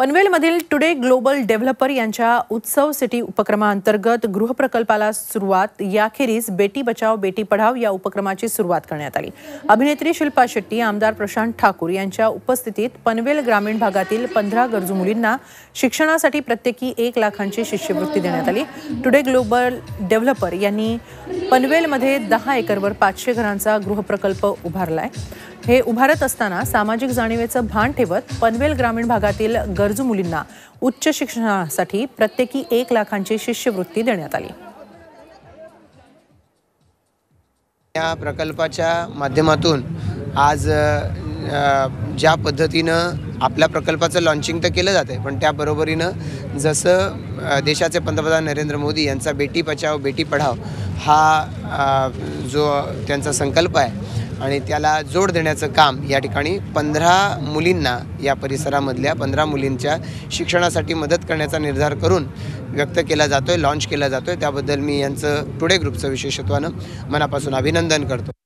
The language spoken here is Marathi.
पनवेलमधील टुडे ग्लोबल डेव्हलपर यांच्या उत्सव सिटी उपक्रमाअंतर्गत गृहप्रकल्पाला सुरुवात याखेरीज बेटी बचाव बेटी पढाव या उपक्रमाची सुरुवात करण्यात आली. अभिनेत्री शिल्पा शेट्टी आमदार प्रशांत ठाकूर यांच्या उपस्थितीत पनवेल ग्रामीण भागातील पंधरा गरजू मुलींना शिक्षणासाठी प्रत्येकी एक लाखांची शिष्यवृत्ती देण्यात आली. टुडे ग्लोबल डेव्हलपर यांनी पनवेलमध्ये दहा एकरवर पाचशे घरांचा गृहप्रकल्प उभारला आहे हे उभारत असताना सामाजिक जाणीवेचं भान ठेवत पनवेल ग्रामीण भागातील गरजू मुलींना उच्च शिक्षणासाठी प्रत्येकी एक लाखांची शिष्यवृत्ती देण्यात आली. या प्रकल्पाच्या माध्यमातून आज ज्या पद्धतीनं आपल्या प्रकल्पाचं लॉन्चिंग तर केलं जातं आहे पण त्याबरोबरीनं जसं देशाचे पंतप्रधान नरेंद्र मोदी यांचा बेटी बचाव बेटी पढाव हा जो त्यांचा संकल्प आहे आणि त्याला जोड देण्याचं काम या ठिकाणी पंधरा मुलींना या परिसरामधल्या पंधरा मुलींच्या शिक्षणासाठी मदत करण्याचा निर्धार करून व्यक्त केला जातो आहे लॉन्च केला जातो आहे त्याबद्दल मी यांचं टुडे ग्रुपचं विशेषत्वानं मनापासून अभिनंदन करतो.